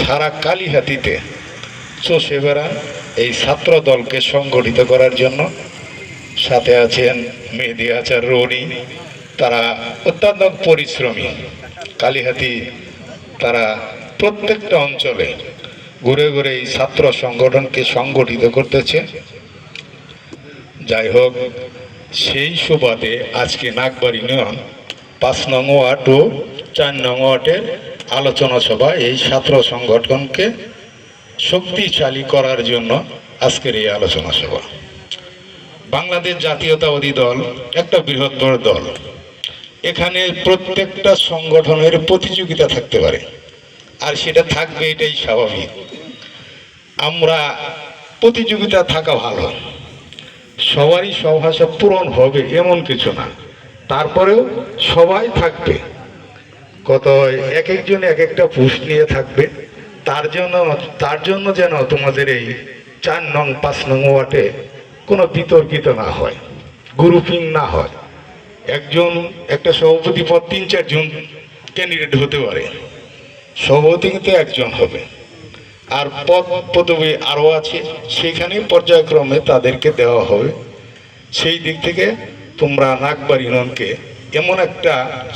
সারা কালীহাতিতে। চষে বেড়ান এই ছাত্র দলকে সংগঠিত করার জন্য সাথে আছেন মেহেদি আচার, রৌনি। তারা অত্যন্ত পরিশ্রমী। কালীহাতি তারা প্রত্যেকটা অঞ্চলে ঘুরে ঘুরে এই ছাত্র সংগঠনকে সংগঠিত করতেছে। যাই হোক, সেই সুবাদে আজকে নাগবাড়ি ইউনিয়ন পাঁচ নং ওয়ার্ড ও চার নং ওয়ার্ডের আলোচনা সভা এই ছাত্র সংগঠনকে শক্তিশালী করার জন্য আজকের এই আলোচনা সভা। বাংলাদেশ জাতীয়তাবাদী দল, একটা বৃহত্তর দল। এখানে প্রত্যেকটা সংগঠনের প্রতিযোগিতা থাকতে পারে, আর সেটা থাকবে এটাই স্বাভাবিক। আমরা প্রতিযোগিতা থাকা ভালো, সবারই সভাসা পূরণ হবে এমন কিছু না। তারপরেও সবাই থাকবে কত এক একজন এক একটা পোস্ট নিয়ে থাকবে, তার জন্য তার জন্য যেন তোমাদের এই চার নং, পাঁচ নং ওয়ার্ডে কোনো বিতর্কিত না হয় গ্রুপিং না হয়। একজন, একটা সভাপতি পদ তিন চারজন ক্যান্ডিডেট হতে পারে সভাপতি কিন্তু একজন হবে। আর পদ পদবি আরও আছে সেখানে পর্যায়ক্রমে তাদেরকে দেওয়া হবে। সেই দিক থেকে তোমরা নাগবার ইউনিয়নকে এমন একটা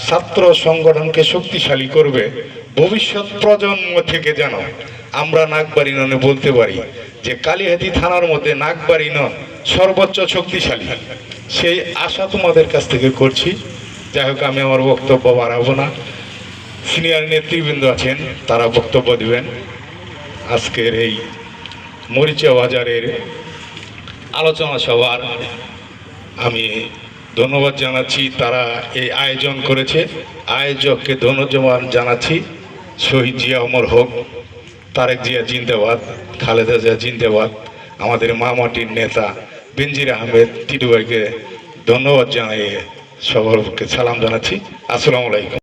ছাত্র সংগঠনকে শক্তিশালী করবে, ভবিষ্যৎ প্রজন্ম থেকে যেন আমরা নাগবার ইউনিয়নে বলতে পারি যে কালীহাতি থানার মধ্যে নাগবার ইউনিয়ন সর্বোচ্চ শক্তিশালী। সেই আশা তোমাদের কাছ থেকে করছি। যাই হোক, আমি আমার বক্তব্য বাড়াবো না। সিনিয়র নেতৃবৃন্দ আছেন, তারা বক্তব্য দিবেন। আজকের এই মরিচা বাজারের আলোচনা সভার আমি ধন্যবাদ জানাচ্ছি তারা এই আয়োজন করেছে। আয়োজককে ধন্যবাদ জানাচ্ছি। শহীদ জিয়া অমর হোক, তারেক জিয়া জিন্দাবাদ, খালেদা জিয়া জিন্দাবাদ, আমাদের মামাটির নেতা বেনজির আহমেদ টিটুভাইকে ধন্যবাদ জানিয়ে সবার সালাম জানাচ্ছি। আসসালামু আলাইকুম।